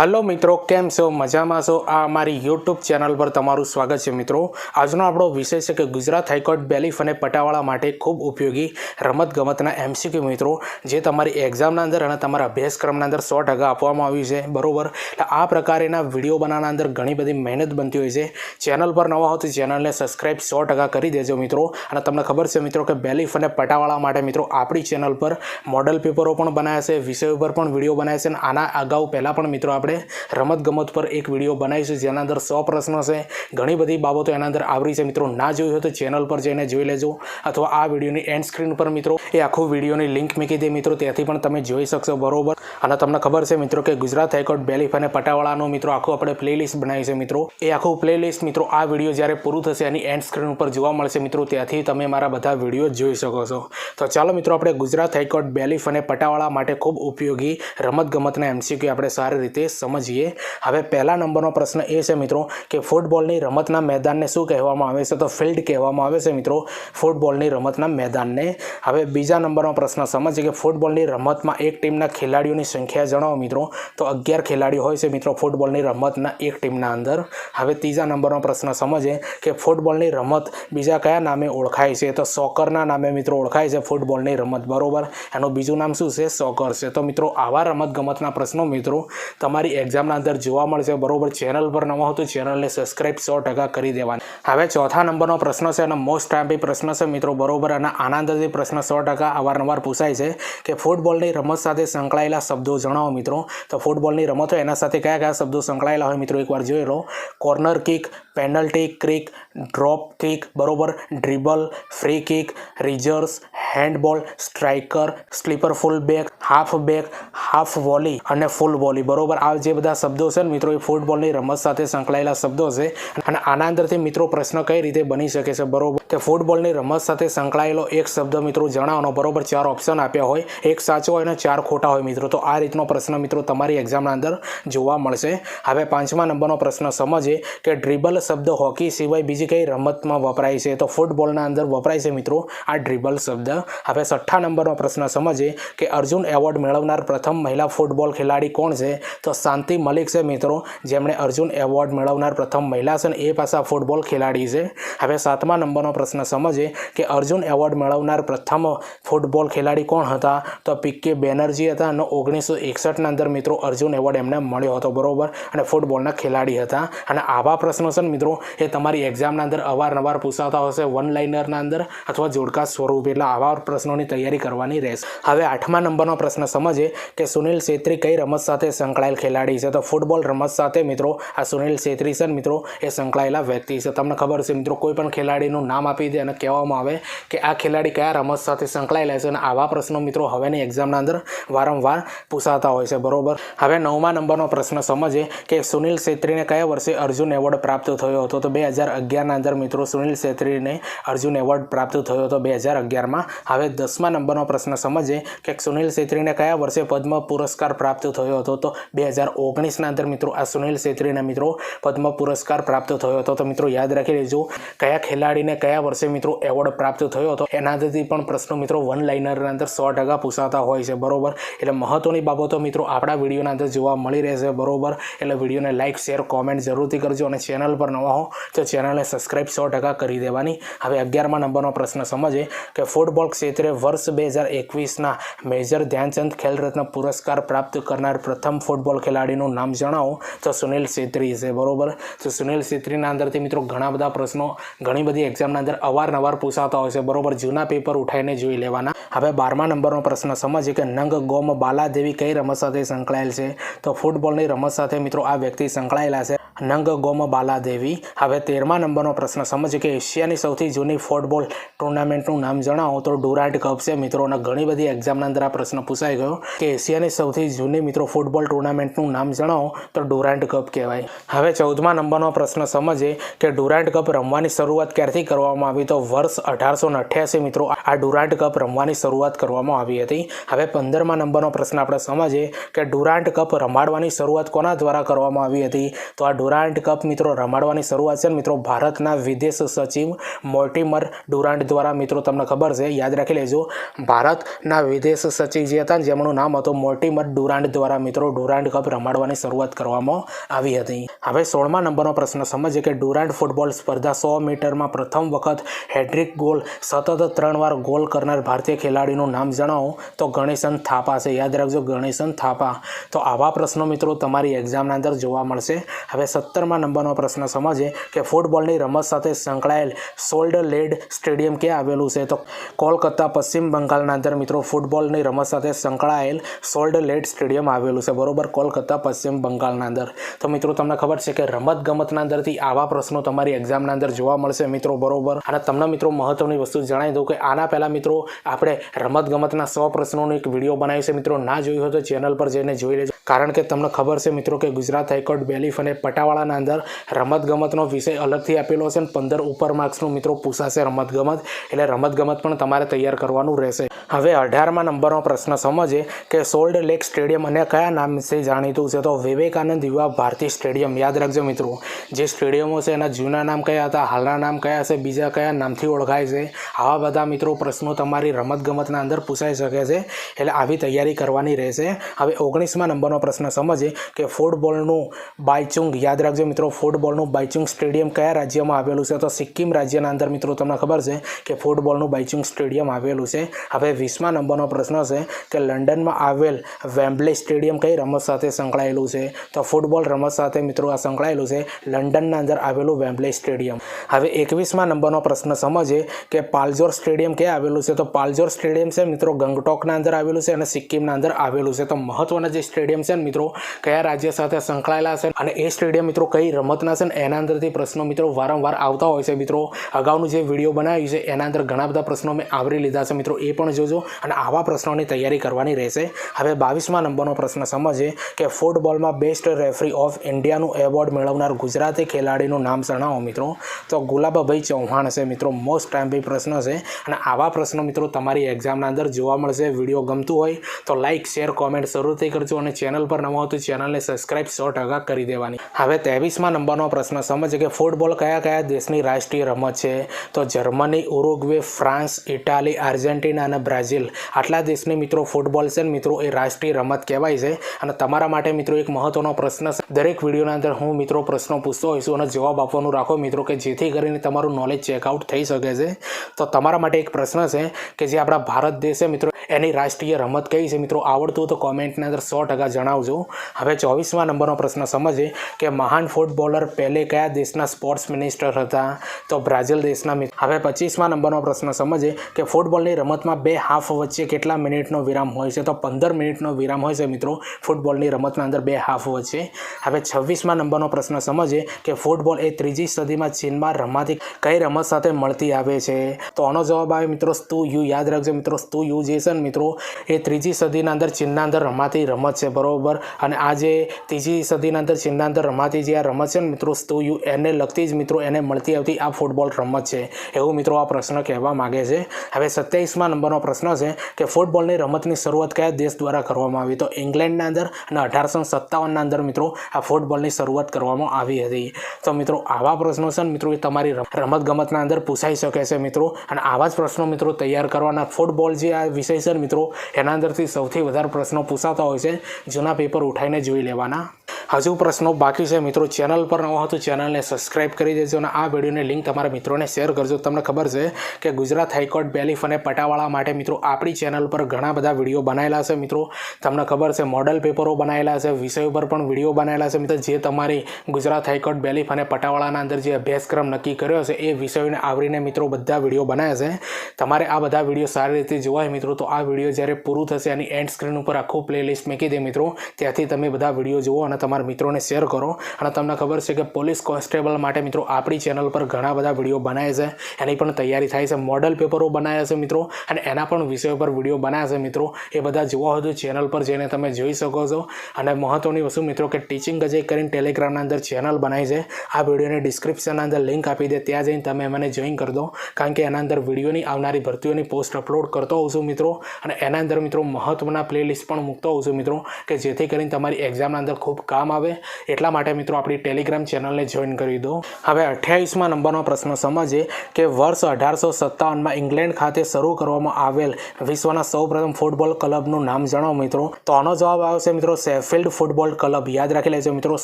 હાલો મિત્રો, કેમ છો? મજામાં છો? આ અમારી યુટ્યુબ ચેનલ પર તમારું સ્વાગત છે મિત્રો. આજનો આપણો વિષય છે કે ગુજરાત હાઈકોર્ટ બેલીફ અને પટાવાળા માટે ખૂબ ઉપયોગી રમતગમતના એમસીક્યુ મિત્રો, જે તમારી એક્ઝામના અંદર અને તમારા અભ્યાસક્રમના અંદર સો ટકા આપવામાં આવ્યું છે. બરોબર? એટલે આ પ્રકારના વીડિયો બનાવવાના અંદર ઘણી બધી મહેનત બનતી હોય છે. ચેનલ પર નવા હો તો ચેનલને સબસ્ક્રાઈબ સો ટકા કરી દેજો મિત્રો. અને તમને ખબર છે મિત્રો કે બેલીફ અને પટાવાળા માટે મિત્રો આપણી ચેનલ પર મોડલ પેપરો પણ બનાવ્યા છે, વિષય ઉપર પણ વીડિયો બનાવ્યા છે અને આના અગાઉ પહેલાં પણ મિત્રો આપણે રમતગમત પર એક વીડિયો બનાવીશું જેના અંદર સો પ્રશ્નો છે. ઘણી બધી બાબતો એના અંદર આવરી છે. મિત્રો, ના જોયું હોય તો ચેનલ પર જઈને જોઈ લેજો. અથવા આ વિડીયોની એન્ડ સ્ક્રીન પર મિત્રો, એ આખું વિડીયોની લિંક મૂકી દે, મિત્રો, ત્યાંથી પણ તમે જોઈ શકશો બરોબર. અને તમને ખબર છે, મિત્રો, કે ગુજરાત હાઈકોર્ટ બેલીફ અને પટાવાળાનો, મિત્રો, આખું આપણે પ્લેલિસ્ટ બનાવી છે, મિત્રો. એ આખું પ્લેલિસ્ટ મિત્રો, આ વીડિયો જ્યારે પૂરું થશે, એની એન્ડ સ્ક્રીન ઉપર જોવા મળશે, મિત્રો. ત્યાંથી તમે મારા બધા વીડિયો જોઈ શકો છો. તો ચાલો, મિત્રો, આપણે ગુજરાત હાઈકોર્ટ બેલીફ અને પટાવાળા માટે ખૂબ ઉપયોગી રમતગમતના એમસીક્યુ આપણે સારી રીતે સમજીએ. હવે પહેલા નંબરનો પ્રશ્ન એ છે મિત્રો કે ફૂટબોલની રમતના મેદાનને શું કહેવામાં આવે છે? તો ફિલ્ડ કહેવામાં આવે છે મિત્રો ફૂટબોલની રમતના મેદાનને. હવે બીજા નંબરનો પ્રશ્ન સમજીએ કે ફૂટબોલની રમતમાં એક ટીમના ખેલાડીઓની સંખ્યા જણાવો મિત્રો. તો અગિયાર ખેલાડીઓ હોય છે મિત્રો ફૂટબોલની રમતના એક ટીમના અંદર. હવે ત્રીજા નંબરનો પ્રશ્ન સમજીએ કે ફૂટબોલની રમત બીજા કયા નામે ઓળખાય છે? તો સોકરના નામે મિત્રો ઓળખાય છે ફૂટબોલની રમત. બરોબર? એનું બીજું નામ શું છે? સોકર છે. તો મિત્રો આવા રમત ગમતના પ્રશ્નો મિત્રો તમારી એક્ઝામના અંદર જોવા મળશે. બરોબર ચેનલ પર નવા હો તો ચેનલને સબસ્ક્રાઈબ સો ટકા કરી દેવાની. હવે ચોથા નંબરનો પ્રશ્ન છે અને મોસ્ટ ટાઈમ પ્રશ્ન છે મિત્રો. બરોબર, અને આનંદથી પ્રશ્ન સો ટકા અવારનવાર પૂછાય છે કે ફૂટબોલની રમત સાથે સંકળાયેલા શબ્દો જણાવો મિત્રો. તો ફૂટબોલની રમત હોય એના સાથે કયા કયા શબ્દો સંકળાયેલા હોય મિત્રો? એકવાર જોઈ લો. Corner kick penalty crick drop kick બરોબર dribble free kick reserves handball striker sleeper full back half back half volley અને ફૂલ વોલી. બરોબર? આ જે બધા શબ્દો છે ને મિત્રો, એ ફૂટબોલની રમત સાથે સંકળાયેલા શબ્દો છે. અને આના અંદરથી મિત્રો પ્રશ્ન કઈ રીતે બની શકે છે? બરોબર? કે ફૂટબોલની રમત સાથે સંકળાયેલો એક શબ્દ મિત્રો જણાવવાનો. બરોબર? ચાર ઓપ્શન આપ્યા હોય. એક સાચો હોય અને ચાર ખોટા હોય મિત્રો. તો આ રીતનો પ્રશ્ન મિત્રો તમારી એક્ઝામના અંદર જોવા મળશે. હવે પાંચમા નંબરનો પ્રશ્ન સમજીએ કે ડ્રિબલ શબ્દ હોકી સિવાય બીજી કઈ રમતમાં વપરાય છે? તો ફૂટબોલના અંદર વપરાય છે મિત્રો આ ડ્રિબલ શબ્દ. હવે છઠ્ઠા નંબરનો પ્રશ્ન સમજીએ કે અર્જુન એવોર્ડ મેળવનાર પ્રથમ મહિલા ફૂટબોલ ખેલાડી કોણ છે? તો શાંતિ મલિક છે મિત્રો. જેમણે અર્જુન એવોર્ડ મેળવનાર પ્રથમ મહિલા છે એ પાછા ફૂટબોલ ખેલાડી છે. હવે સાતમા નંબરનો પ્રશ્ન સમજીએ કે અર્જુન એવોર્ડ મેળવનાર પ્રથમ ફૂટબોલ ખેલાડી કોણ હતા? તો પીકે બેનર્જી હતા અને ઓગણીસો એકસઠના અંદર મિત્રો અર્જુન એવોર્ડ એમને મળ્યો હતો, બરોબર? અને ફૂટબોલના ખેલાડી હતા. અને આવા પ્રશ્નો છે મિત્રો, એ તમારી એક્ઝામના અંદર અવારનવાર પૂછાતા હશે વન લાઇનરના અંદર અથવા જોડકા સ્વરૂપ. એટલે આવા પ્રશ્નોની તૈયારી કરવાની રહેશે. હવે આઠમા નંબરનો પ્રશ્ન સમજીએ કે સુનિલ છેત્રી કઈ રમત સાથે સંકળાયેલ ખેલાડી છે. તો ફૂટબોલ રમત સાથે મિત્રો, આ સુનિલ છેત્રી છે મિત્રો, એ સંકળાયેલા વ્યક્તિ છે. તમને ખબર છે મિત્રો, કોઈ પણ ખેલાડીનું નામ આપી દે અને કહેવામાં આવે કે આ ખેલાડી કયા રમત સાથે સંકળાયેલા છે અને આવા પ્રશ્નો મિત્રો હવેની એક્ઝામના અંદર વારંવાર પૂછાતા હોય છે. બરોબર? હવે નવમા નંબરનો પ્રશ્ન સમજીએ કે સુનિલ છેત્રીને કયા વર્ષે અર્જુન એવોર્ડ પ્રાપ્ત થયો હતો? તો બે હજાર અગિયારના અંદર મિત્રો સુનિલ છેત્રીને અર્જુન એવોર્ડ પ્રાપ્ત થયો હતો બે હજાર અગિયારમાં. હવે દસમા નંબરનો પ્રશ્ન સમજીએ કે સુનિલ છેત્રીને કયા વર્ષે પદ્મ પુરસ્કાર પ્રાપ્ત થયો હતો? તો બે હજાર ઓગણીસના અંદર મિત્રો આ સુનિલ છેત્રીને મિત્રો પદ્મ પુરસ્કાર પ્રાપ્ત થયો હતો. તો મિત્રો યાદ રાખી લેજો, કયા ખેલાડીને કયા વર્ષે મિત્રો એવોર્ડ પ્રાપ્ત થયો હતો? એના અંદરથી પણ પ્રશ્નો મિત્રો વન લાઇનરના અંદર સો ટકા પૂછાતા હોય છે. બરોબર? એટલે મહત્વની બાબતો મિત્રો આપણા વિડીયોના અંદર જોવા મળી રહેશે. બરોબર? એટલે વિડીયોને લાઇક, શેર, કોમેન્ટ જરૂરથી કરજો અને ચેનલ પર નવા હો તો ચેનલને સબસ્ક્રાઇબ સો ટકા કરી દેવાની. હવે અગિયારમા નંબરનો પ્રશ્ન સમજે કે ફૂટબોલ ક્ષેત્રે વર્ષ બે હજાર એકવીસના મેજર ધ્યાનચંદ ખેલરત્ન પુરસ્કાર પ્રાપ્ત કરનાર પ્રથમ ફૂટબોલ ખેલાડીનું નામ જણાવો. તો સુનિલ છેત્રી છે, બરોબર? તો સુનિલ છેત્રીના અંદરથી મિત્રો ઘણા બધા પ્રશ્નો, ઘણી બધી એક્ઝામના અંદર અવારનવાર પૂછાતા હોય છે, બરોબર? જૂના પેપર ઉઠાઈને જોઈ લેવાના. હવે બારમા નંબરનો પ્રશ્ન, સમજીએ કે નંગ ગોમ બાલાદેવી કઈ રમત સાથે સંકળાયેલ છે? તો ફૂટબોલની રમત સાથે મિત્રો આ વ્યક્તિ સંકળાયેલા છે. નંગ ગોમ બાલાદેવી. હવે તેરમા નંબરનો પ્રશ્ન. સમજ કે એશિયાની સૌથી જૂની ફૂટબોલ ટુર્નામેન્ટનું નામ જણાવો તો ડુરાન્ટ કપ છે મિત્રોને ઘણી બધી એક્ઝામના અંદર આ પ્રશ્ન પૂછાઈ ગયો કે એશિયાની સૌથી જૂની મિત્રો ફૂટબોલ ટુર્નામેન્ટનું નામ જણાવો તો ડુરાન્ટ કપ કહેવાય. હવે ચૌદમા નંબરનો પ્રશ્ન. સમજે કે ડુરાન્ટ કપ રમવાની શરૂઆત ક્યારથી કરવામાં આવી તો વર્ષ અઢારસો અઠ્યાસી મિત્રો આ ડુરાન્ટ કપ રમવાની શરૂઆત કરવામાં આવી હતી. હવે પંદરમા નંબરનો પ્રશ્ન. આપણે સમજીએ કે ડુરાન્ટ કપ રમાડવાની શરૂઆત કોના દ્વારા કરવામાં આવી હતી? તો આ ડુરાન્ડ કપ મિત્રો રમાડવાની શરૂઆત છે મિત્રો ભારતના વિદેશ સચિવ મોર્ટિમર ડુરાન્ડ દ્વારા મિત્રો તમને ખબર છે. યાદ રાખી લેજો, ભારતના વિદેશ સચિવ જે હતા જેમનું નામ હતું મોર્ટિમર ડુરાન્ડ દ્વારા મિત્રો ડુરાન્ડ કપ રમાડવાની શરૂઆત કરવામાં આવી હતી. હવે સોળમા નંબરનો પ્રશ્ન, સમજીએ કે ડુરાન્ડ ફૂટબોલ સ્પર્ધા સો મીટરમાં પ્રથમ વખત હેડ્રિક ગોલ, સતત ત્રણ વાર ગોલ કરનાર ભારતીય ખેલાડીનું નામ જણાવો તો ગણેશન થાપા છે. યાદ રાખજો ગણેશન થાપા. તો આવા પ્રશ્નો મિત્રો તમારી એક્ઝામના અંદર જોવા મળશે. હવે સત્તરમા નંબરનો પ્રશ્ન સમજીએ કે ફૂટબોલની રમત સાથે સંકળાયેલ સોલ્ડ લેડ સ્ટેડિયમ ક્યાં આવેલું છે? તો કોલકાતા, પશ્ચિમ બંગાળના અંદર મિત્રો ફૂટબોલની રમત સાથે સંકળાયેલ સોલ્ડ લેડ સ્ટેડિયમ આવેલું છે. બરોબર, કોલકાતા, પશ્ચિમ બંગાળના અંદર. તો મિત્રો, તમને ખબર છે કે રમત ગમતના અંદરથી આવા પ્રશ્નો તમારી એક્ઝામના અંદર જોવા મળશે મિત્રો, બરોબર? અને તમને મિત્રો મહત્વની વસ્તુ જણાવી દઉં કે આના પહેલાં મિત્રો આપણે રમત ગમતના સો પ્રશ્નોનો એક વીડિયો બનાવ્યો છે. મિત્રો, ના જોયું હોય તો ચેનલ પર જઈને જોઈ લેજો. કારણ કે તમને ખબર છે મિત્રો કે ગુજરાત હાઈકોર્ટ બેલીફ અને પટાવાળાના અંદર રમત ગમતનો વિષય અલગથી આપેલો છે અને પંદર ઉપર માર્ક્સનું મિત્રો પૂછાશે રમત ગમત એટલે રમત ગમત પણ તમારે તૈયાર કરવાનું રહેશે. હવે અઢારમાં નંબરનો પ્રશ્ન સમજે કે સોલ્ડ લેક સ્ટેડિયમ અને કયા નામથી જાણીતું છે? તો વિવેકાનંદ યુવા ભારતી સ્ટેડિયમ, યાદ રાખજો મિત્રો. જે સ્ટેડિયમો છે એના જૂના નામ કયા હતા? હાલના નામ કયા છે? બીજા કયા નામથી ઓળખાય છે? આવા બધા મિત્રો પ્રશ્નો તમારી રમતગમતના અંદર પૂછાઈ શકે છે, એટલે આવી તૈયારી કરવાની રહેશે. હવે ઓગણીસમાં નંબરનો પ્રશ્ન સમજે કે ફૂટબોલનું બાયચુંગ યાદ રાખજો મિત્રો, ફૂટબોલનું બાયચુંગ સ્ટેડિયમ કયા રાજ્યમાં આવેલું છે? તો સિક્કિમ રાજ્યના અંદર મિત્રો, તમને ખબર છે કે ફૂટબોલનું બાયચુંગ સ્ટેડિયમ આવેલું છે. હવે વીસમા નંબરનો પ્રશ્ન છે કે લંડનમાં આવેલ વેમ્બલે સ્ટેડિયમ કઈ રમત સાથે સંકળાયેલું છે? તો ફૂટબોલ રમત સાથે મિત્રો આ સંકળાયેલું છે, લંડનના અંદર આવેલું વેમ્બલે સ્ટેડિયમ. હવે એકવીસમા નંબરનો પ્રશ્ન સમજે કે પાલજોર સ્ટેડિયમ ક્યાં આવેલું છે? તો પાલજોર સ્ટેડિયમ છે મિત્રો, ગંગટોકના અંદર આવેલું છે અને સિક્કિમના અંદર આવેલું છે. તો મહત્વના જે સ્ટેડિયમ છે ને મિત્રો, કયા રાજ્ય સાથે સંકળાયેલા છે? અને એ સ્ટેડિયમ મિત્રો કઈ રમતના છે એના અંદરથી પ્રશ્નો મિત્રો વારંવાર આવતા હોય છે મિત્રો. અગાઉનું જે વીડિયો બનાવ્યું છે, એના અંદર ઘણા બધા પ્રશ્નો મેં આવરી લીધા છે મિત્રો. એ પણ જોજો અને આવા પ્રશ્નોની તૈયારી કરવાની રહેશે. હવે બાવીસમા નંબરનો પ્રશ્ન સમજે કે ફૂટબોલમાં બેસ્ટ રેફરી ઓફ ઇન્ડિયાનું એવોર્ડ મેળવનાર ગુજરાતી ખેલાડીનું નામ જણાવો મિત્રો. તો ગુલાબભાઈ ચૌહાણ છે મિત્રો મોસ્ટ ટાઈમ બી પ્રશ્ન છે. અને આવા પ્રશ્નો મિત્રો તમારી એક્ઝામના અંદર જોવા મળશે, વીડિયો ગમતું હોય તો લાઇક શેર કોમેન્ટ જરૂરથી કરજો અને ચેનલ પર નવો હોય તો ચેનલને સબસ્ક્રાઇબ સો ટકા કરી દેવાની. હવે ત્રેવીસમાં નંબરનો પ્રશ્ન, સમજ કે ફૂટબોલ કયા કયા દેશની રાષ્ટ્રીય રમત છે? તો Germany, Uruguay, France, Italy, Argentina અને બ્રાઝિલ. આટલા દેશની મિત્રો ફૂટબોલ છે ને મિત્રો એ રાષ્ટ્રીય રમત કહેવાય છે. અને તમારા માટે મિત્રો એક મહત્વનો પ્રશ્ન દરેક વિડીયોના અંદર હું મિત્રો પ્રશ્નો પૂછતો હોઈશ અને જવાબ આપવાનું રાખો મિત્રો કે જેથી કરીને તમારું નોલેજ ચેકઆઉટ થઈ શકે છે. તો તમારા માટે એક પ્રશ્ન છે કે જે આપણા ભારત દેશે મિત્રો એની રાષ્ટ્રીય રમત કઈ છે મિત્રો? આવડતું તો કોમેન્ટની અંદર સો ટકા જણાવજો. હવે ચોવીસમાં નંબરનો પ્રશ્ન સમજે કે મહાન ફૂટબોલર પહેલે કયા દેશના સ્પોર્ટ્સ મિનિસ્ટર હતા? તો બ્રાઝિલ દેશના હવે પચીસમાં નંબરનો પ્રશ્ન સમજે કે ફૂટબોલની રમતમાં બે હાફ વચ્ચે કેટલા મિનિટનો વિરામ હોય છે? તો પંદર મિનિટનો વિરામ હોય છે મિત્રો, ફૂટબોલની રમતના અંદર બે હાફ વચ્ચે. હવે છવ્વીસમાં નંબરનો પ્રશ્ન સમજે કે ફૂટબોલ એ ત્રીજી સદીમાં ચીનમાં રમાતી કઈ રમત સાથે મળતી આવે છે? તો આનો જવાબ આવે મિત્રો સ્તુ યુ. યાદ રાખજો મિત્રો, સ્તુ યુ જે છે ને મિત્રો, એ ત્રીજી સદીના અંદર ચીનના અંદર રમાતી રમત છે, બરોબર? અને આ જે ત્રીજી સદીના અંદર ચીનના અંદર રમાતી જે આ રમત છે ને મિત્રો સ્તુ યુ, એને લગતી જ મિત્રો એને મળતી આવતી આ ફૂટબોલ રમત છે. એવું મિત્રો આ પ્રશ્ન કહેવા માગે છે. હવે સત્યાવીસમાં નંબરનો પ્રશ્ન છે કે ફૂટબોલની રમતની શરૂઆત કયા દેશ દ્વારા કરવામાં આવી? તો ઇંગ્લેન્ડના અંદર અને અઢારસો સત્તાવનના અંદર મિત્રો, આ ફૂટબોલની શરૂઆત કરવામાં આવી હતી. તો મિત્રો, આવા પ્રશ્નો છે ને મિત્રો, એ તમારી રમત ગમતના અંદર પૂછાઈ શકે છે મિત્રો. અને આવા જ પ્રશ્નો મિત્રો તૈયાર કરવાના. ફૂટબોલ જે આ વિષય છે મિત્રો. એના અંદરથી સૌથી વધારે પ્રશ્નો પૂછાતા હોય છે. જૂના પેપર ઉઠાઈને જોઈ લેવાના. હજુ પ્રશ્નો બાકી છે મિત્રો. ચેનલ પર નવો હતો ચેનલને સબસ્ક્રાઇબ કરી દેજો અને આ વિડીયોની લિંક તમારા મિત્રોને શેર કરજો. તમને ખબર છે કે ગુજરાત હાઈકોર્ટ બેલીફ અને પટાવાળા માટે મિત્રો આપણી ચેનલ પર ઘણા બધા વીડિયો બનાવેલા છે મિત્રો. તમને ખબર છે મોડલ પેપરો બનાવેલા છે, વિષય ઉપર પણ વીડિયો બનાવેલા છે મિત્રો. જે તમારી ગુજરાત હાઈકોર્ટ બેલીફ અને પટાવાળાના અંદર જે અભ્યાસક્રમ નક્કી કર્યો છે એ વિષયોને આવરીને મિત્રો બધા વીડિયો બનાવ્યા છે. તમારે આ બધા વીડિયો સારી રીતે જોવાય મિત્રો તો આ વીડિયો જ્યારે પૂરું થશે એની એન્ડ સ્ક્રીન ઉપર આખું પ્લેલિસ્ટ મૂકી દે મિત્રો, ત્યાંથી તમે બધા વીડિયો જુઓ અને તમારા મિત્રોને શેર કરો. અને તમને ખબર છે કે પોલીસ કોન્સ્ટેબલ માટે મિત્રો આપણી ચેનલ પર ઘણા બધા વીડિયો બનાવે છે. એની પણ તૈયારી થાય છે. મોડલ પેપરો બનાવ્યા છે મિત્રો. અને એના પણ વિષયો પર વીડિયો બનાવ્યા છે મિત્રો. એ બધા જોવા હોય તો ચેનલ પર જઈને તમે જોઈ શકો છો. અને મહત્ત્વની વસ્તુ મિત્રો કે ટીચિંગ અજય કરીને ટેલિગ્રામના અંદર ચેનલ બનાવી છે. આ વિડીયોની ડિસ્ક્રિપ્શનના અંદર લિંક આપી દે. ત્યાં જઈને તમે મને જોઈન કરી દો. કારણ કે એના અંદર વિડીયોની આવનારી ભરતીઓની પોસ્ટ અપલોડ કરતો હોઉં છું મિત્રો. અને એના અંદર મિત્રો મહત્ત્વના પ્લેલિસ્ટ પણ મૂકતો હોઉં છું મિત્રો, કે જેથી કરીને તમારી એક્ઝામના અંદર ખૂબ કામ આવે. એટલા માટે મિત્રો આપણી ટેલિગ્રામ ચેનલને જોઈન કરી દો. હવે અઠ્યાવીસમાં નંબરનો પ્રશ્ન સમજીએ કે વર્ષ અઢારસો સત્તાવનમાં ઇંગ્લેન્ડ ખાતે શરૂ કરવામાં આવેલ વિશ્વના સૌપ્રથમ ફૂટબોલ ક્લબનું નામ જણાવો મિત્રો. તો આનો જવાબ આવશે મિત્રો સેફિલ્ડ ફૂટબોલ ક્લબ યાદ રાખી લેજો મિત્રો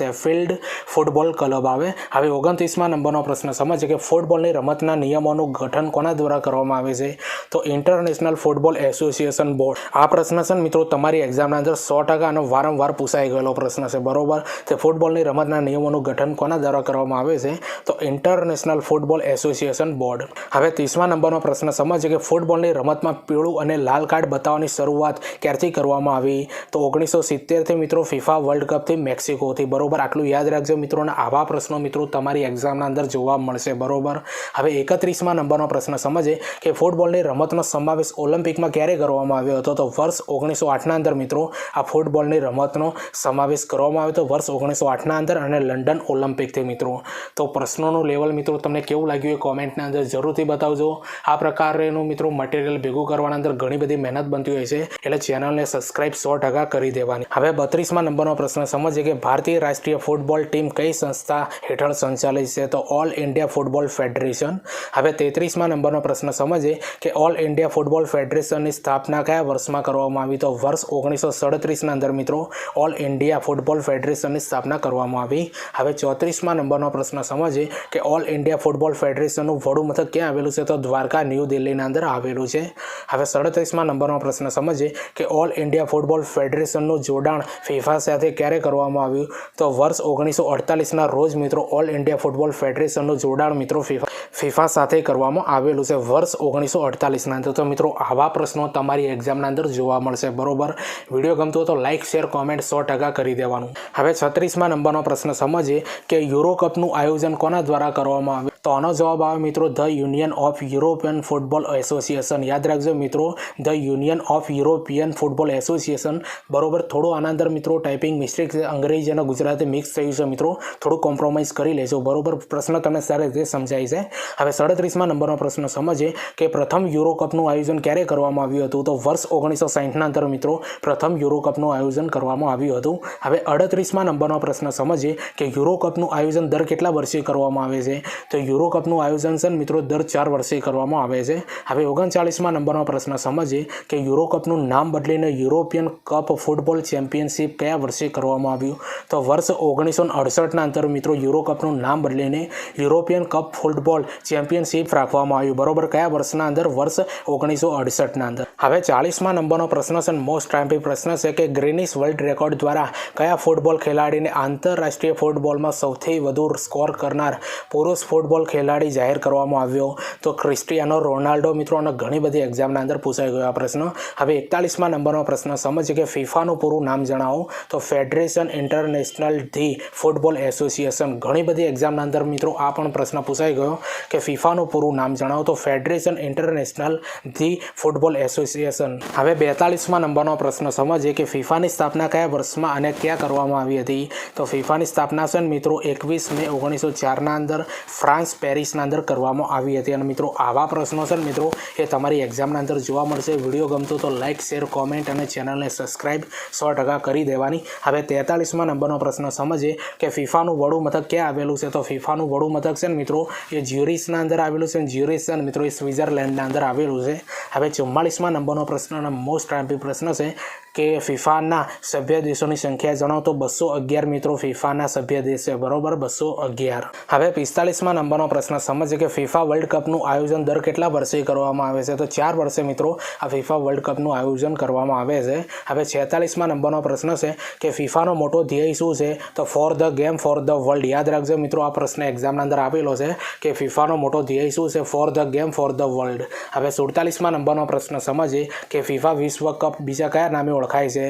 સેફિલ્ડ ફૂટબોલ ક્લબ આવે. હવે ઓગણત્રીસમાં નંબરનો પ્રશ્ન સમજીએ કે ફૂટબોલની રમતના નિયમોનું ગઠન કોના દ્વારા કરવામાં આવે છે? તો ઇન્ટરનેશનલ ફૂટબોલ એસોસિએશન બોર્ડ આ પ્રશ્ન છે મિત્રો, તમારી એક્ઝામના અંદર સો ટકા અને વારંવાર પૂછાઈ ગયેલો પ્રશ્ન છે. બરોબર? તે ફૂટબોલની રમતના નિયમોનું ગઠન કોના દ્વારા કરવામાં આવે છે? તો ઇન્ટરનેશનલ ફૂટબોલ એસોસિએશન બોર્ડ હવે ત્રીસમા નંબરનો પ્રશ્ન સમજીએ કે ફૂટબોલની રમતમાં પીળું અને લાલ કાર્ડ બતાવવાની શરૂઆત ક્યારથી કરવામાં આવી? તો ઓગણીસો સિત્તેરથી મિત્રો ફિફા વર્લ્ડ કપથી મેક્સિકોથી. બરોબર? આટલું યાદ રાખજો મિત્રો, અને આવા પ્રશ્નો મિત્રો તમારી એક્ઝામના અંદર જોવા મળશે. બરોબર? હવે એકત્રીસમાં નંબરનો પ્રશ્ન, સમજે કે ફૂટબોલની રમતનો સમાવેશ ઓલિમ્પિકમાં ક્યારે કરવામાં આવ્યો હતો. તો વર્ષ ઓગણીસો આઠના અંદર મિત્રો આ ફૂટબોલની રમતનો સમાવેશ કરવામાં આવ્યો હતો. વર્ષ ઓગણીસો આઠના અંદર અને લંડન ઓલિમ્પિકથી મિત્રો. તો પ્રશ્નોનું લેવલ મિત્રો તમને કેવું લાગ્યું એ કોમેન્ટના અંદર જરૂરથી બતાવજો. આ પ્રકારનું મિત્રો મટીરિયલ ભેગું કરવાના અંદર ઘણી બધી મહેનત બનતી હોય છે. એટલે ચેનલને સબસ્ક્રાઇબ સો ટકા કરી દેવાની. હવે બત્રીસમાં નંબરનો પ્રશ્ન સમજીએ કે ભારતીય રાષ્ટ્રીય ફૂટબોલ ટીમ કઈ સંસ્થા હેઠળ સંચાલિત છે? તો ઓલ ઇન્ડિયા ફૂટબોલ ફેડરેશન. હવે તેત્રીસમાં નંબરનો પ્રશ્ન સમજીએ કે ઓલ ઇન્ડિયા ફૂટબોલ ફેડરેશનની સ્થાપના કયા વર્ષમાં કરવામાં આવી? તો વર્ષ ઓગણીસો સડત્રીસના અંદર મિત્રો ઓલ ઇન્ડિયા ફૂટબોલ ફેડરેશનની સ્થાપના કરવામાં આવી. હવે ચોત્રીસમાં નંબરનો પ્રશ્ન સમજીએ કે ઓલ ઇન્ડિયા ફૂટબોલ ફેડરેશનનું વડું મથક ક્યાં આવેલું છે? તો દ્વારકા ન્યૂ દિલ્હીના અંદર આવેલું છે. હવે સડત્રીસમાં નંબરનો પ્રશ્ન સમજીએ કે ઓલ ઇન્ડિયા ફૂટબોલ ફેડરેશનનું જોડાણ ફિફા સાથે ક્યારે કરવામાં આવ્યું? તો વર્ષ ઓગણીસો અડતાલીસના રોજ મિત્રો ઓલ ઇન્ડિયા ફૂટબોલ ફેડરેશનનું જોડાણ મિત્રો ફિફા ફિફા સાથે કરવામાં આવેલું છે. વર્ષ ઓગણીસો અડતાલીસના અંદર તો મિત્રો, આવા પ્રશ્નો તમારી એક્ઝામના અંદર જોવા મળશે. બરોબર? વીડિયો ગમતો હોય તો લાઇક શેર કોમેન્ટ સો ટકા કરી દેવાનું. હવે છત્રીસમાં નંબરનો પ્રશ્ન સમજીએ કે યુરો કપનું આયોજન કોના દ્વારા કરવામાં આવ્યું? તો આનો જવાબ આવે મિત્રો the Union of European Football Association યાદ રાખજો મિત્રો the Union of European Football Association બરોબર? થોડો આના અંદર મિત્રો ટાઈપિંગ મિસ્ટેક અંગ્રેજી અને ગુજરાતી મિક્સ થયું છે મિત્રો. થોડું કોમ્પ્રોમાઇઝ કરી લેજો. બરોબર? પ્રશ્ન તમને સારી રીતે સમજાય છે. હવે સાડત્રીસમાં નંબરનો પ્રશ્ન સમજે કે પ્રથમ યુરો કપનું આયોજન ક્યારે કરવામાં આવ્યું? હતું. તો વર્ષ ઓગણીસો સાહીઠના અંદર મિત્રો, પ્રથમ યુરો કપનું આયોજન કરવામાં આવ્યું હતું. હવે અડત્રીસમાં નંબરનો પ્રશ્ન સમજીએ કે યુરો કપનું આયોજન દર કેટલા વર્ષે કરવામાં આવે છે? તો યુરો કપનું આયોજન છે મિત્રો, દર ચાર વર્ષે કરવામાં આવે છે. હવે ઓગણચાળીસમાં નંબરનો પ્રશ્ન સમજીએ કે યુરો કપનું નામ બદલીને યુરોપિયન કપ ફૂટબોલ ચેમ્પિયનશિપ કયા વર્ષે કરવામાં આવ્યું? તો વર્ષ ઓગણીસો અડસઠના અંતર મિત્રો યુરો કપનું નામ બદલીને યુરોપિયન કપ ફૂટબોલ ચેમ્પિયનશિપ રાખવામાં આવ્યું. બરોબર? કયા વર્ષના અંદર? વર્ષ ઓગણીસો અડસઠના અંદર. હવે ચાલીસમાં નંબરનો પ્રશ્ન છે મોસ્ટ ટાઈમ્પી પ્રશ્ન છે કે ગ્રીનિસ વર્લ્ડ રેકોર્ડ દ્વારા કયા ફૂટબોલ ખેલાડીને આંતરરાષ્ટ્રીય ફૂટબોલમાં સૌથી વધુ સ્કોર કરનાર પુરુષ ફૂટબોલ ખેલાડી જાહેર કરવામાં આવ્યો? તો ક્રિસ્ટિયાનો રોનાલ્ડો મિત્રો અને ઘણી બધી એક્ઝામના અંદર પૂછાઈ ગયો આ પ્રશ્ન. હવે એકતાલીસમાં નંબરનો પ્રશ્ન સમજીએ કે ફિફાનું પૂરું નામ જણાવો? તો Federation International the Football Association. ઘણી બધી એક્ઝામના અંદર મિત્રો આ પણ પ્રશ્ન પૂછાઈ ગયો કે ફિફાનું પૂરું નામ જણાવો? તો Federation International the Football Association હવે બેતાલીસમાં નંબરનો પ્રશ્ન સમજીએ કે ફિફાની સ્થાપના કયા વર્ષમાં અને ક્યાં કરવામાં આવી હતી? તો ફિફાની સ્થાપના છે મિત્રો એકવીસ મે ઓગણીસો ચારના અંદર ફ્રાન્સ પેરિસના અંદર કરવામાં આવી હતી. અને મિત્રો આવા પ્રશ્નો છે મિત્રો એ તમારી એક્ઝામના અંદર જોવા મળશે. વીડિયો ગમતો તો લાઇક શેર કોમેન્ટ અને ચેનલને સબસ્ક્રાઇબ સો ટકા કરી દેવાની. હવે તેતાલીસમાં નંબરનો પ્રશ્ન સમજીએ કે ફિફાનું વડું મથક ક્યાં આવેલું છે? તો ફિફાનું વડું મથક છે મિત્રો એ જ્યુરિસના અંદર આવેલું છે. જ્યુરિસ છે મિત્રો એ સ્વિટ્ઝરલેન્ડના અંદર આવેલું છે. હવે ચુમ્માલીસમાં નંબરનો પ્રશ્ન અને મોસ્ટ ટાઈમ્પી પ્રશ્ન છે. કે ફિફાના સભ્ય દેશોની સંખ્યા જણાવો તો બસો અગિયાર મિત્રો ફિફાના સભ્ય દેશ છે. બરોબર? બસો અગિયાર. હવે પિસ્તાલીસમાં નંબરનો પ્રશ્ન. સમજે કે ફિફા વર્લ્ડ કપનું આયોજન દર કેટલા વર્ષે કરવામાં આવે છે? તો ચાર વર્ષે મિત્રો આ ફિફા વર્લ્ડ કપનું આયોજન કરવામાં આવે છે. હવે છેતાલીસમાં નંબરનો પ્રશ્ન છે કે ફિફાનો મોટો ધ્યેય શું છે? તો for the game, for the world. યાદ રાખજો મિત્રો, આ પ્રશ્ન એક્ઝામના અંદર આપેલો છે કે ફિફાનો મોટો ધ્યેય શું છે? For the game, for the world. હવે સુડતાલીસમાં નંબરનો પ્રશ્ન. સમજીએ કે ફિફા વિશ્વ કપ બીજા કયા નામે ઓળખાય છે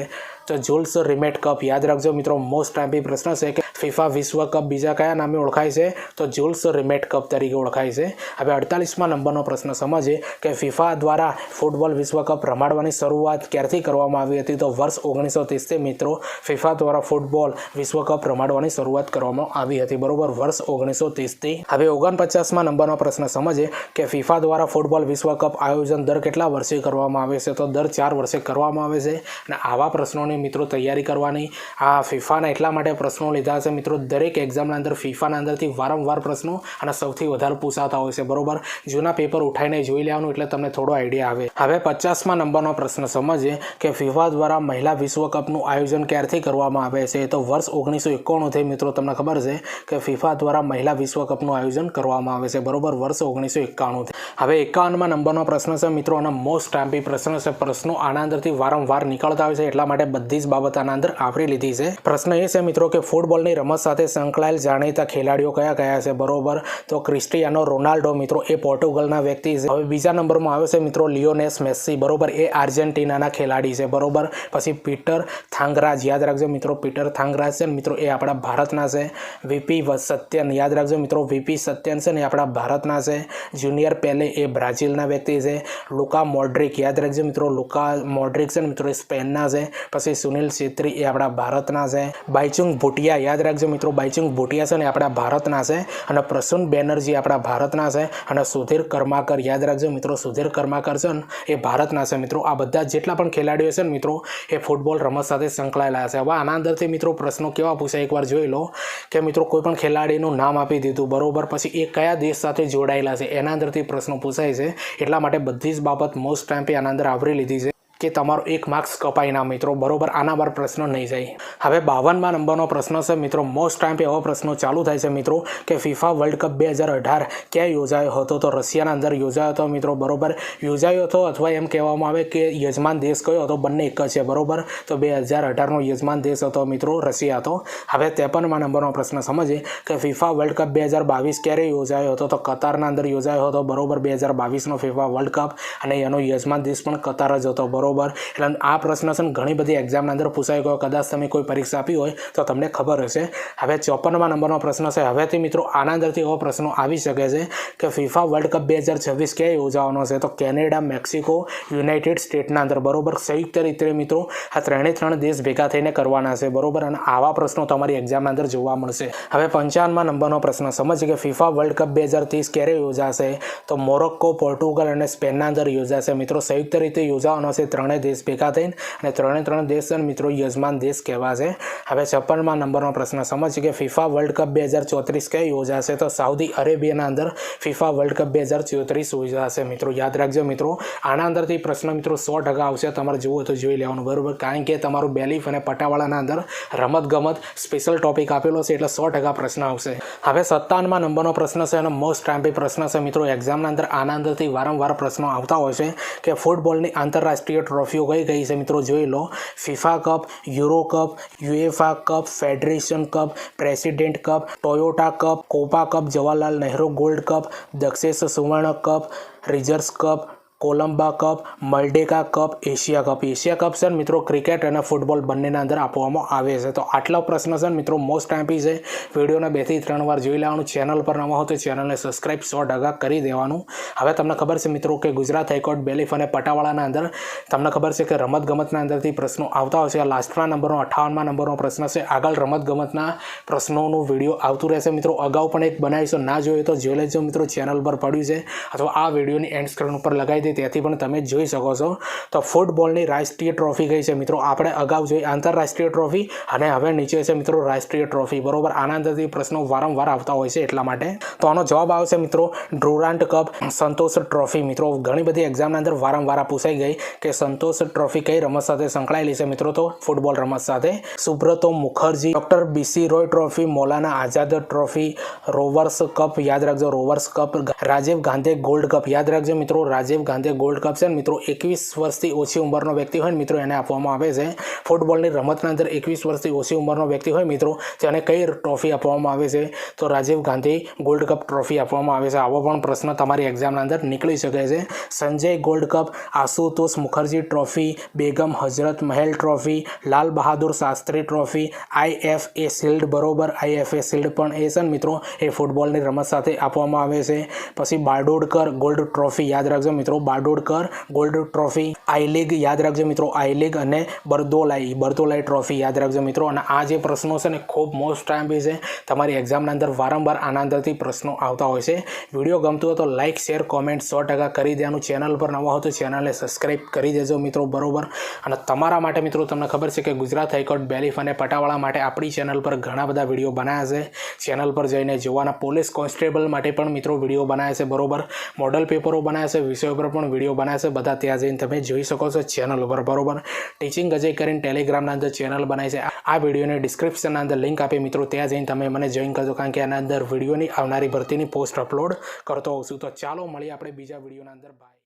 તો જુલ્સ રિમેટ કપ. યાદ રાખજો મિત્રો મોસ્ટ ટાઈમ પ્રશ્ન છે કે ફિફા વિશ્વ કપ બીજા કયા નામે ઓળખાય છે? તો જુલ્સ રિમેટ કપ તરીકે ઓળખાય છે. હવે અડતાલીસમાં નંબરનો પ્રશ્ન સમજીએ કે ફિફા દ્વારા ફૂટબોલ વિશ્વ કપ રમાડવાની શરૂઆત ક્યારથી કરવામાં આવી હતી? તો વર્ષ ઓગણીસો ત્રીસથી મિત્રો ફિફા દ્વારા ફૂટબોલ વિશ્વ કપ રમાડવાની શરૂઆત કરવામાં આવી હતી. બરોબર, વર્ષ ઓગણીસો ત્રીસથી. હવે ઓગણપચાસમાં નંબરનો પ્રશ્ન સમજીએ કે ફિફા દ્વારા ફૂટબોલ વિશ્વ કપ આયોજન દર કેટલા વર્ષે કરવામાં આવે છે? તો દર ચાર વર્ષે કરવામાં આવે છે. અને આવા પ્રશ્નોની પ્રશ્નોની મિત્રો તૈયારી કરવાની. આ ફિફાના એટલા માટે પ્રશ્નો લીધા છે મિત્રો. દરેક એક્ઝામના અંદર, ફિફાના અંદરથી વારંવાર પ્રશ્નો અને સૌથી વધારે પૂછાતા હોય છે. બરોબર? જૂના પેપર ઉઠાઈને જોઈ લેવાનું એટલે તમને થોડો આઈડિયા આવે. હવે પચાસમાં નંબરનો પ્રશ્ન સમજીએ કે ફિફા દ્વારા મહિલા વિશ્વકપનું આયોજન ક્યારથી કરવામાં આવે છે? તો વર્ષ ઓગણીસો એકાણુંથી મિત્રો તમને ખબર છે કે ફિફા દ્વારા મહિલા વિશ્વકપનું આયોજન કરવામાં આવે છે. બરોબર? વર્ષ ઓગણીસો એકાણુંથી. હવે એકાવનમાં નંબરનો પ્રશ્ન છે મિત્રો અને મોસ્ટ ટાઈમ્પી પ્રશ્ન છે. પ્રશ્નો આના અંદરથી વારંવાર નીકળતા હોય છે. એટલા માટે બધી જ બાબત આના અંદર આવરી લીધી છે. પ્રશ્ન એ છે મિત્રો કે ફૂટબોલની રમત સાથે સંકળાયેલ જાણીતા ખેલાડીઓ કયા કયા છે? બરોબર. તો ક્રિસ્ટિયાનો રોનાલ્ડો મિત્રો એ પોર્ટુગલના વ્યક્તિ છે. હવે બીજા નંબરમાં આવે છે મિત્રો લિયોનેસ મેસ્સી. બરોબર. એ આર્જેન્ટિનાના ખેલાડી છે. બરોબર. પછી પીટર થાંગરાજ. યાદ રાખજો મિત્રો, પીટર થાંગરાજ છે ને મિત્રો એ આપણા ભારતના છે. વીપી સત્યન. યાદ રાખજો મિત્રો વીપી સત્યન છે ને એ આપણા ભારતના છે. જુનિયર પેલે એ બ્રાઝિલના વ્યક્તિ છે. લુકા મોડ્રિક. યાદ રાખજો મિત્રો, લુકા મોડ્રિક છે ને મિત્રો એ સ્પેનના છે. પછી સુનિલ છેત્રી એ આપણા ભારતના છે. બાઈચુંગ ભુટિયા, યાદ રાખજો મિત્રો બાઈચુંગ ભુટિયા છે ને આપણા ભારતના છે અને પ્રસુન બેનર્જી આપણા ભારતના છે અને સુધીર કર્માકર, યાદ રાખજો મિત્રો, સુધીર કર્માકર છે ને એ ભારતના છે મિત્રો. આ બધા જેટલા પણ ખેલાડીઓ છે ને મિત્રો, એ ફૂટબોલ રમત સાથે સંકળાયેલા છે. હવે આના અંદરથી મિત્રો પ્રશ્નો કેવા પૂછાય? એકવાર જોઈ લો કે મિત્રો, કોઈ પણ ખેલાડીનું નામ આપી દીધું, બરોબર, પછી એ કયા દેશ સાથે જોડાયેલા છે? એના અંદરથી પ્રશ્નો પૂછાય છે. એટલા માટે બધી જ બાબત મોસ્ટ ટાઈમ આના અંદર આવરી લીધી છે. કે તમારો એક માર્ક્સ કપાય ના મિત્રો, બરોબર? આના પર પ્રશ્ન નહીં જાય. હવે બાવનમાં નંબરનો પ્રશ્ન છે મિત્રો. મોસ્ટ ટાઈમ એવો પ્રશ્નો ચાલુ થાય છે મિત્રો કે ફિફા વર્લ્ડ કપ બે હજાર અઢાર ક્યાં યોજાયો હતો? તો રશિયાના અંદર યોજાયો હતો મિત્રો, બરોબર? યોજાયો હતો અથવા એમ કહેવામાં આવે કે યજમાન દેશ કયો હતો? બંને એક જ છે, બરોબર? તો બે હજાર અઢારનો યજમાન દેશ હતો મિત્રો, રશિયા હતો. હવે ત્રેપનમાં નંબરનો પ્રશ્ન સમજીએ કે ફિફા વર્લ્ડ કપ બે હજાર બાવીસ ક્યારે યોજાયો હતો? તો કતારના અંદર યોજાયો હતો, બરોબર? બે હજાર બાવીસનો ફિફા વર્લ્ડ કપ અને એનો યજમાન દેશ પણ કતાર જ હતો, બરોબર? બરોબર? એટલે આ પ્રશ્ન છે ને ઘણી બધી એક્ઝામના અંદર પૂછાઈ ગયો. કદાચ તમે કોઈ પરીક્ષા આપી હોય તો તમને ખબર હશે. હવે ચોપનમાં નંબરનો પ્રશ્ન છે. હવેથી મિત્રો આના અંદરથી એવો પ્રશ્નો આવી શકે છે કે ફિફા વર્લ્ડ કપ બે હજાર છવ્વીસ ક્યાં યોજાવાનો છે? તો કેનેડા, મેક્સિકો, યુનાઇટેડ સ્ટેટના અંદર. બરોબર? સંયુક્ત રીતે મિત્રો આ ત્રણે ત્રણ દેશ ભેગા થઈને કરવાના છે. બરોબર? અને આવા પ્રશ્નો તમારી એક્ઝામના અંદર જોવા મળશે. હવે પંચાવનમાં નંબરનો પ્રશ્ન. સમજીએ કે ફિફા વર્લ્ડ કપ બે હજાર ત્રીસ ક્યારે યોજાશે? તો મોરોક્કો, પોર્ટુગલ અને સ્પેનના અંદર યોજાશે. મિત્રો, સંયુક્ત રીતે યોજાવાનો છે. ત્રણેય દેશ ભેગા થઈને અને ત્રણે ત્રણ દેશ છે મિત્રો યજમાન દેશ કહેવાશે. હવે છપ્પનમાં નંબરનો પ્રશ્ન સમજ કે ફિફા વર્લ્ડ કપ બે હજાર ચોત્રીસ ક્યાં યોજાશે? તો સાઉદી અરેબિયાના અંદર ફિફા વર્લ્ડ કપ બે હજાર ચોત્રીસ યોજાશે મિત્રો. યાદ રાખજો મિત્રો, આના અંદરથી પ્રશ્ન મિત્રો સો ટકા આવશે. તમારે જોવો તો જોઈ લેવાનું બરાબર. કારણ કે તમારું બેલીફ અને પટાવાળાના અંદર રમત ગમત સ્પેશિયલ ટોપિક આપેલો છે એટલે સો ટકા પ્રશ્ન આવશે. હવે સત્તાવનમાં નંબરનો પ્રશ્ન છે અને મોસ્ટ ટાઈમ્પી પ્રશ્ન છે મિત્રો. એક્ઝામના અંદર આના અંદરથી વારંવાર પ્રશ્નો આવતા હોય છે કે ફૂટબોલની આંતરરાષ્ટ્રીય ટ્રોફીઓ કઈ કઈ છે મિત્રો જોઈ લો FIFA cup Euro cup UEFA cup Federation cup President cup Toyota cup Copa cup Jawaharlal Nehru gold cup Dakshesh Suvarna cup reserves cup Colombo cup, Merdeka cup, Asia cup. Asia cup છે મિત્રો cricket અને football બંનેના અંદર આપવામાં આવે છે. તો આટલા પ્રશ્ન છે મિત્રો મોસ્ટ ટાઈમ્પી છે. વિડીયોને બેથી ત્રણ વાર જોઈ લેવાનું. ચેનલ પર નવા હો તો ચેનલને સબસ્ક્રાઇબ સો ટકા કરી દેવાનું. હવે તમને ખબર છે મિત્રો કે ગુજરાત હાઈકોર્ટ બેલીફ અને પટાવાળાના અંદર તમને ખબર છે કે રમત ગમતના અંદરથી પ્રશ્નો આવતા હોય છે. લાસ્ટમાં નંબરનો અઠ્ઠાવનમાં નંબરનો પ્રશ્ન છે. આગળ રમત ગમતના પ્રશ્નોનું વીડિયો આવતું રહેશે. મિત્રો અગાઉ પણ એક બનાવીશું ના જોઈએ તો જોઈ લેજો મિત્રો ચેનલ પર પડ્યું છે. અથવા આ વિડીયોની એન્ડ સ્ક્રીન ઉપર લગાવી દે ત્યાંથી પણ તમે જોઈ શકો છો. તો ફૂટબોલની રાષ્ટ્રીય ટ્રોફી કઈ છે મિત્રો? આપણે અગાઉ જોઈ આંતરરાષ્ટ્રીય ટ્રોફી અને હવે નીચે છે મિત્રો રાષ્ટ્રીય ટ્રોફી. બરોબર? આના પ્રશ્નો વારંવાર આવતા હોય છે એટલા માટે. તો આનો જવાબ આવશે મિત્રો ડ્રુરાન્ટ કપ સંતોષ ટ્રોફી. મિત્રો, ઘણી બધી એક્ઝામના અંદર વારંવાર પૂછાઈ ગઈ કે સંતોષ ટ્રોફી કઈ રમત સાથે સંકળાયેલી છે મિત્રો? તો ફૂટબોલ રમત સાથે. Subroto Mukherjee, doctor BC Roy trophy, Maulana Azad trophy, Rovers cup યાદ રાખજો. Rovers cup, Rajiv Gandhi gold cup. યાદ રાખજો મિત્રો, રાજીવ ગાંધી ગોલ્ડ કપ છે મિત્રો એકવીસ વર્ષથી ઓછી ઉંમરનો વ્યક્તિ હોય મિત્રો એને આપવામાં આવે છે. ફૂટબોલની રમતના અંદર એકવીસ વર્ષથી ઓછી ઉંમરનો વ્યક્તિ હોય મિત્રો તેને કઈ ટ્રોફી આપવામાં આવે છે? તો Rajiv Gandhi gold cup trophy આપવામાં આવે છે. આવો પણ પ્રશ્ન તમારી એક્ઝામના અંદર નીકળી શકે છે. Sanjay gold cup Ashutosh Mukherjee trophy Begum Hazrat Mahal trophy Lal Bahadur Shastri trophy IFA shield બરોબર આઈએફએ શિલ્ડ પણ એ છે ને મિત્રો, એ ફૂટબોલની રમત સાથે આપવામાં આવે છે. પછી બારડોડકર ગોલ્ડ ટ્રોફી યાદ રાખજો મિત્રો Bardodkar gold trophy I league. યાદ રાખજો મિત્રો, આઈ લીગ અને બરદોલાઈ. બરદોલાઈ ટ્રોફી યાદ રાખજો મિત્રો. અને આ જે પ્રશ્નો છે ને, ખૂબ મોસ્ટ ટાઈમ બી છે. તમારી એક્ઝામના અંદર વારંવાર આના અંદરથી પ્રશ્નો આવતા હોય છે. વીડિયો ગમતો હોય તો લાઇક શેર, કોમેન્ટ સો ટકા કરી દેવાનું. ચેનલ પર નવા હો તો ચેનલને સબસ્ક્રાઈબ કરી દેજો મિત્રો, બરોબર? અને તમારા માટે મિત્રો, તમને ખબર છે કે ગુજરાત હાઈકોર્ટ બેલીફ અને પટાવાળા માટે આપણી ચેનલ પર ઘણા બધા વીડિયો બનાવ્યા છે. ચેનલ પર જઈને જોવાના પોલીસ કોન્સ્ટેબલ માટે પણ મિત્રો વીડિયો બનાવ્યા છે, બરોબર? મોડલ પેપરો બનાવ્યા છે, વિષયો પર પણ વીડિયો બનાવશે. બધા ત્યાં જઈને તમે જોઈ શકો છો ચેનલ ઉપર, બરોબર? ટીચિંગ અજય કરીને ટેલિગ્રામના અંદર ચેનલ બનાવી છે. આ વિડીયોની ડિસ્ક્રિપ્શનના અંદર લિંક આપી. મિત્રો, ત્યાં જઈને તમે મને જોઈન કરજો, કારણ કે આના અંદર વિડીયોની આવનારી ભરતીની પોસ્ટ અપલોડ કરતો હોઉં છું. તો ચાલો, મળીએ આપણે બીજા વિડીયોના અંદર. બાય